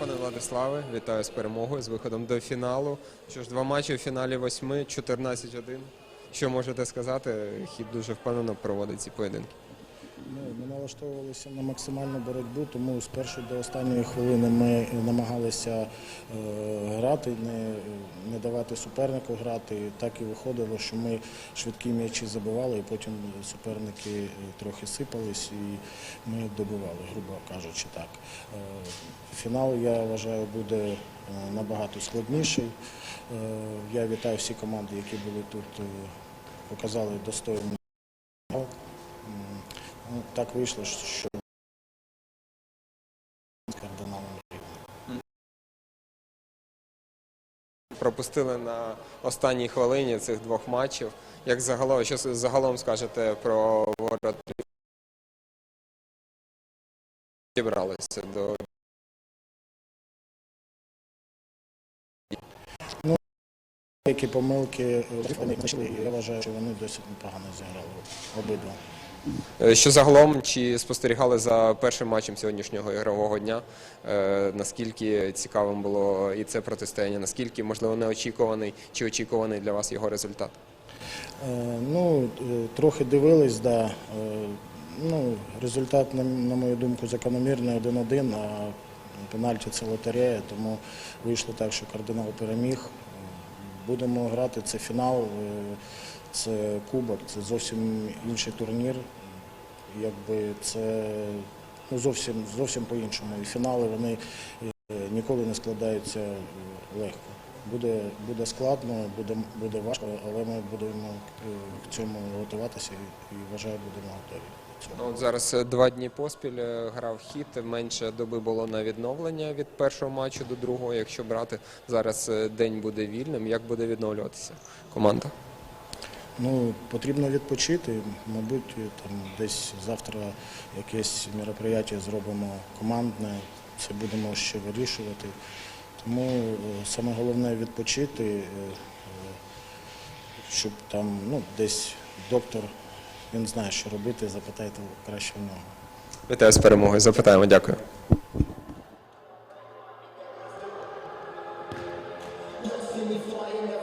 пане Владиславе. Вітаю з перемогою, з виходом до фіналу. Що ж, два матчі у фіналі восьми, 14-1. Що можете сказати? Хід дуже впевнено проводить ці поєдинки. Ми налаштовувалися на максимальну боротьбу, тому з першої до останньої хвилини ми намагалися е, грати, не, не давати супернику грати. Так і виходило, що ми швидкі м'ячі забивали, і потім суперники е, трохи сипались, і ми добивали, грубо кажучи так. Е, Фінал, я вважаю, буде набагато складніший. Я вітаю всі команди, які були тут, показали достойний. Ну, так вийшло, що з кардиналом рівно. Пропустили на останній хвилині цих двох матчів. Як загалом, що загалом скажете про ворот? Зібралися до Які помилки е, вони знайшли, і я вважаю, що вони досить непогано зіграли обидва. Е, Що загалом, чи спостерігали за першим матчем сьогоднішнього ігрового дня? Е, Наскільки цікавим було і це протистояння? Наскільки можливо неочікуваний чи очікуваний для вас його результат? Е, Ну, трохи дивились, да. Ну, результат, на, мою думку, закономірний 1-1, а пенальті це лотерея, тому вийшло так, що кардинал переміг. Будемо грати, це фінал, це кубок, це зовсім інший турнір. Якби це ну, зовсім, зовсім по-іншому. І фінали вони е, ніколи не складаються е, легко. Буде, буде складно, буде, буде важко, але ми будемо е, к цьому готуватися і, і вважаю, будемо готові. Ну, От зараз е, два дні поспіль е, грав хід. Менше доби було на відновлення від першого матчу до другого. Якщо брати зараз е, день буде вільним, як буде відновлюватися команда? Ну, Потрібно відпочити. Мабуть, там десь завтра якесь мероприятие зробимо командне, це будемо ще вирішувати. Тому е, саме головне відпочити, е, е, щоб там ну, десь доктор, він знає, що робити, запитайте краще в нього. Вітаю з перемогою, запитаємо, дякую. Just in the flying